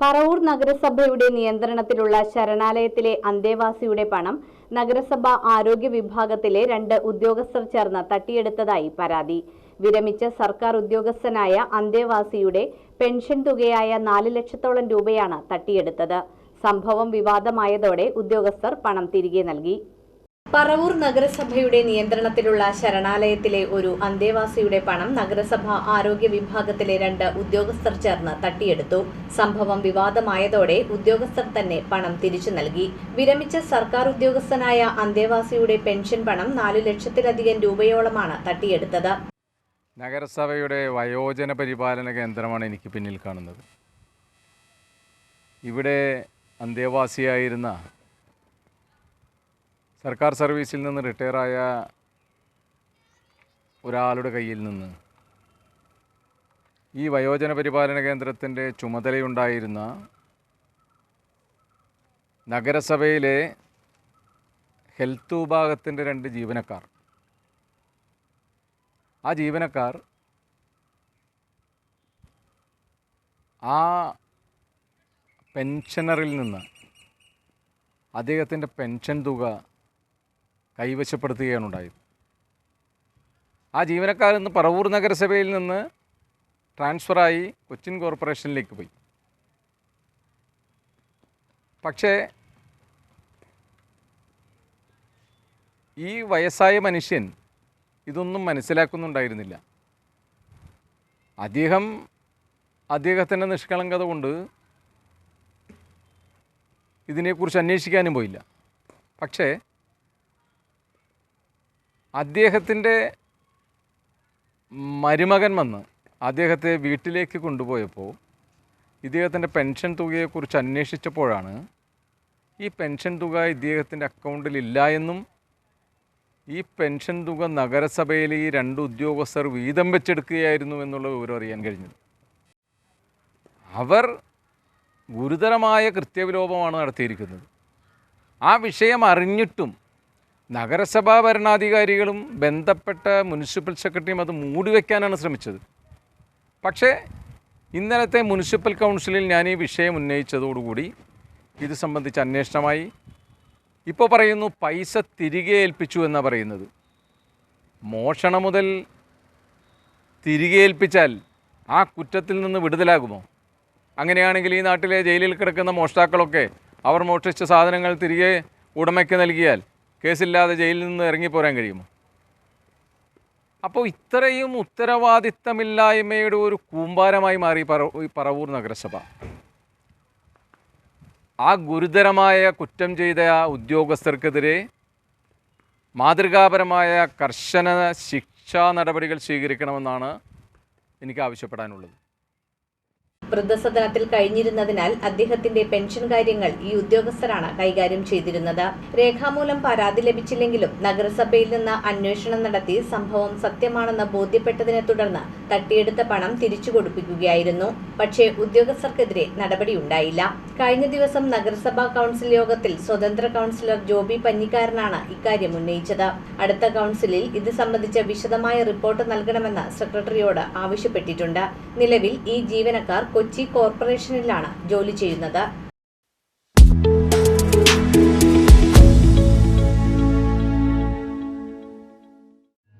പറവൂർ നഗരസഭയുടെ നിയന്ത്രണത്തിലുള്ള ശരണാലയത്തിലെ അന്തേവാസിയുടെ പണം നഗരസഭ ആരോഗ്യ വിഭാഗത്തിലെ രണ്ട് ഉദ്യോഗസ്ഥർ ചേർന്ന് തട്ടിയെടുത്തതായി പരാതി. വിരമിച്ച സർക്കാർ ഉദ്യോഗസ്ഥനായ അന്തേവാസിയുടെ പെൻഷൻ തുകയായ നാല് ലക്ഷത്തോളം രൂപയാണ് തട്ടിയെടുത്തത്. സംഭവം വിവാദമായതോടെ ഉദ്യോഗസ്ഥർ പണം തിരികെ നൽകി. പറവൂർ നഗരസഭയുടെ നിയന്ത്രണത്തിലുള്ള ശരണാലയത്തിലെ ഒരു അന്തേവാസിയുടെ പണം നഗരസഭ ആരോഗ്യ വിഭാഗത്തിലെ രണ്ട് ഉദ്യോഗസ്ഥർ ചേർന്ന് തട്ടിയെടുത്തു. സംഭവം വിവാദമായതോടെ ഉദ്യോഗസ്ഥർ തന്നെ പണം തിരിച്ചു നൽകി. വിരമിച്ച സർക്കാർ ഉദ്യോഗസ്ഥനായ അന്തേവാസിയുടെ പെൻഷൻ പണം നാലു ലക്ഷത്തിലധികം രൂപയോളമാണ് തട്ടിയെടുത്തത്. നഗരസഭയുടെ വയോജന പരിപാലന കേന്ദ്രമാണ് എനിക്ക് പിന്നിൽ കാണുന്നത്. ഇവിടെ അന്തേവാസിയായിരുന്ന സർക്കാർ സർവീസിൽ നിന്ന് റിട്ടയറായ ഒരാളുടെ കയ്യിൽ നിന്ന് ഈ വയോജന പരിപാലന കേന്ദ്രത്തിന്റെ ചുമതലയുണ്ടായിരുന്ന നഗരസഭയിലെ ഹെൽത്ത് വിഭാഗത്തിന്റെ രണ്ട് ജീവനക്കാർ. ആ ജീവനക്കാർ ആ പെൻഷനറിൽ നിന്ന് അദ്ദേഹത്തിന്റെ പെൻഷൻ തുക കൈവശപ്പെടുത്തുകയാണ് ഉണ്ടായത് ആ ജീവനക്കാരൻ ഇന്ന് പറവൂർ നഗരസഭയിൽ നിന്ന് ട്രാൻസ്ഫറായി കൊച്ചിൻ കോർപ്പറേഷനിലേക്ക് പോയി. പക്ഷേ ഈ വയസ്സായ മനുഷ്യൻ ഇതൊന്നും മനസ്സിലാക്കുന്നുണ്ടായിരുന്നില്ല. അദ്ദേഹം അദ്ദേഹത്തിന്റെ നിഷ്കളങ്കത കൊണ്ട് ഇതിനെക്കുറിച്ച് അന്വേഷിക്കാനും പോയില്ല. പക്ഷേ അദ്ദേഹത്തിന്റെ മരുമകൻ വന്ന് അദ്ദേഹത്തെ വീട്ടിലേക്ക് കൊണ്ടുപോയപ്പോൾ ഇദ്ദേഹത്തിന്റെ പെൻഷൻ തുകയെക്കുറിച്ച് അന്വേഷിച്ചപ്പോഴാണ് ഈ പെൻഷൻ തുക ഇദ്ദേഹത്തിന്റെ അക്കൗണ്ടിൽ ഇല്ല എന്നും ഈ പെൻഷൻ തുക നഗരസഭയിൽ ഈ രണ്ട് ഉദ്യോഗസ്ഥർ വീതം വെച്ചെടുക്കുകയായിരുന്നു എന്നുള്ള വിവരം അറിയാൻ കഴിഞ്ഞത്. അവർ ഗുരുതരമായ കൃത്യവിലോപമാണ് നടത്തിയിരിക്കുന്നത്. ആ വിഷയം അറിഞ്ഞിട്ടും നഗരസഭാ ഭരണാധികാരികളും ബന്ധപ്പെട്ട മുനിസിപ്പൽ സെക്രട്ടറിയും അത് മൂടിവെക്കാനാണ് ശ്രമിച്ചത്. പക്ഷേ ഇന്നലത്തെ മുനിസിപ്പൽ കൗൺസിലിൽ ഞാൻ ഈ വിഷയം ഉന്നയിച്ചതോടുകൂടി ഇത് സംബന്ധിച്ച് അന്വേഷണമായി. ഇപ്പോൾ പറയുന്നു പൈസ തിരികെ ഏൽപ്പിച്ചു എന്നാണ് പറയുന്നത്. മോഷണം മുതൽ തിരികെ ഏൽപ്പിച്ചാൽ ആ കുറ്റത്തിൽ നിന്ന് വിടുതലാകുമോ? അങ്ങനെയാണെങ്കിൽ ഈ നാട്ടിലെ ജയിലിൽ കിടക്കുന്ന മോഷ്ടാക്കളൊക്കെ അവർ മോഷ്ടിച്ച സാധനങ്ങൾ തിരികെ ഉടമയ്ക്ക് നൽകിയാൽ കേസില്ലാതെ ജയിലിൽ നിന്ന് ഇറങ്ങിപ്പോരാൻ കഴിയുമോ? അപ്പോൾ ഇത്രയും ഉത്തരവാദിത്തമില്ലായ്മയുടെ ഒരു കൂമ്പാരമായി മാറി പറവൂർ നഗരസഭ. ആ ഗുരുതരമായ കുറ്റം ചെയ്ത ആ ഉദ്യോഗസ്ഥർക്കെതിരെ മാതൃകാപരമായ കർശന ശിക്ഷാ നടപടികൾ സ്വീകരിക്കണമെന്നാണ് എനിക്ക് ആവശ്യപ്പെടാനുള്ളത്. വൃദ്ധസദനത്തിൽ കഴിഞ്ഞിരുന്നതിനാൽ അദ്ദേഹത്തിന്റെ പെൻഷൻ കാര്യങ്ങൾ ഈ ഉദ്യോഗസ്ഥരാണ് കൈകാര്യം ചെയ്തിരുന്നത്. രേഖാമൂലം പരാതി ലഭിച്ചില്ലെങ്കിലും നഗരസഭയിൽ നിന്ന് അന്വേഷണം നടത്തി സംഭവം സത്യമാണെന്ന് ബോധ്യപ്പെട്ടതിനെ തുടർന്ന് തട്ടിയെടുത്ത പണം തിരിച്ചു കൊടുപ്പിക്കുകയായിരുന്നു പക്ഷേ ഉദ്യോഗസ്ഥർക്കെതിരെ നടപടിയുണ്ടായില്ല. കഴിഞ്ഞ ദിവസം നഗരസഭാ കൗൺസിൽ യോഗത്തിൽ സ്വതന്ത്ര കൗൺസിലർ ജോബി പഞ്ഞിക്കാരനാണ് ഇക്കാര്യം ഉന്നയിച്ചത്. അടുത്ത കൗൺസിലിൽ ഇത് സംബന്ധിച്ച വിശദമായ റിപ്പോർട്ട് നൽകണമെന്ന് സെക്രട്ടറിയോട് ആവശ്യപ്പെട്ടിട്ടുണ്ട്. നിലവിൽ ഈ ജീവനക്കാർ കൊച്ചി കോർപ്പറേഷനിലാണ് ജോലി ചെയ്യുന്നത്.